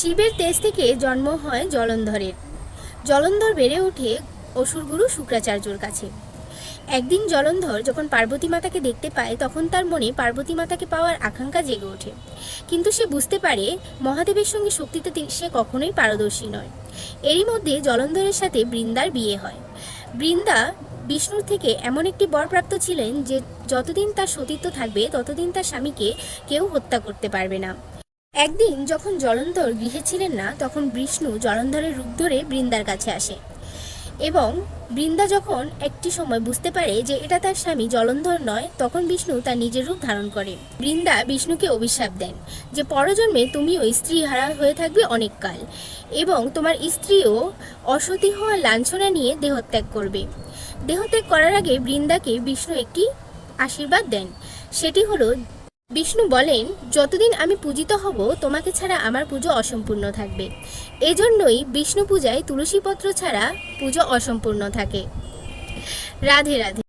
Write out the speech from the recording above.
শিবের তেজ থেকে জন্ম হয় জলন্ধরের। জলন্ধর বেড়ে ওঠে অসুরগুরু শুক্রাচার্যর কাছে। একদিন জলন্ধর যখন পার্বতী মাতাকে দেখতে পায়, তখন তার মনে পার্বতী মাতাকে পাওয়ার আকাঙ্ক্ষা জেগে ওঠে। কিন্তু সে বুঝতে পারে, মহাদেবের সঙ্গে শক্তিতে সে কখনোই পারদর্শী নয়। এরই মধ্যে জলন্ধরের সাথে বৃন্দার বিয়ে হয়। বৃন্দা বিষ্ণুর থেকে এমন একটি বরপ্রাপ্ত ছিলেন যে, যতদিন তার সতীত্ব থাকবে, ততদিন তার স্বামীকে কেউ হত্যা করতে পারবে না। একদিন যখন জলন্ধর গৃহে ছিলেন না, তখন বিষ্ণু জলন্ধরের রূপ ধরে বৃন্দার কাছে আসে এবং বৃন্দা যখন একটি সময় বুঝতে পারে যে এটা তার স্বামী জলন্ধর নয়, তখন বিষ্ণু তার নিজের রূপ ধারণ করে। বৃন্দা বিষ্ণুকে অভিশাপ দেন যে, পরজন্মে তুমিও স্ত্রী হারা হয়ে থাকবে অনেককাল এবং তোমার স্ত্রীও অসতী হওয়া লাঞ্ছনা নিয়ে দেহত্যাগ করবে। দেহত্যাগ করার আগে বৃন্দাকে বিষ্ণু একটি আশীর্বাদ দেন। সেটি হলো বিষ্ণু বলেন, যতদিন আমি পূজিত হব, তোমাকে ছাড়া আমার পুজো অসম্পূর্ণ থাকবে। এজন্যই বিষ্ণু পূজায় তুলসীপত্র ছাড়া পুজো অসম্পূর্ণ থাকে। রাধে রাধে।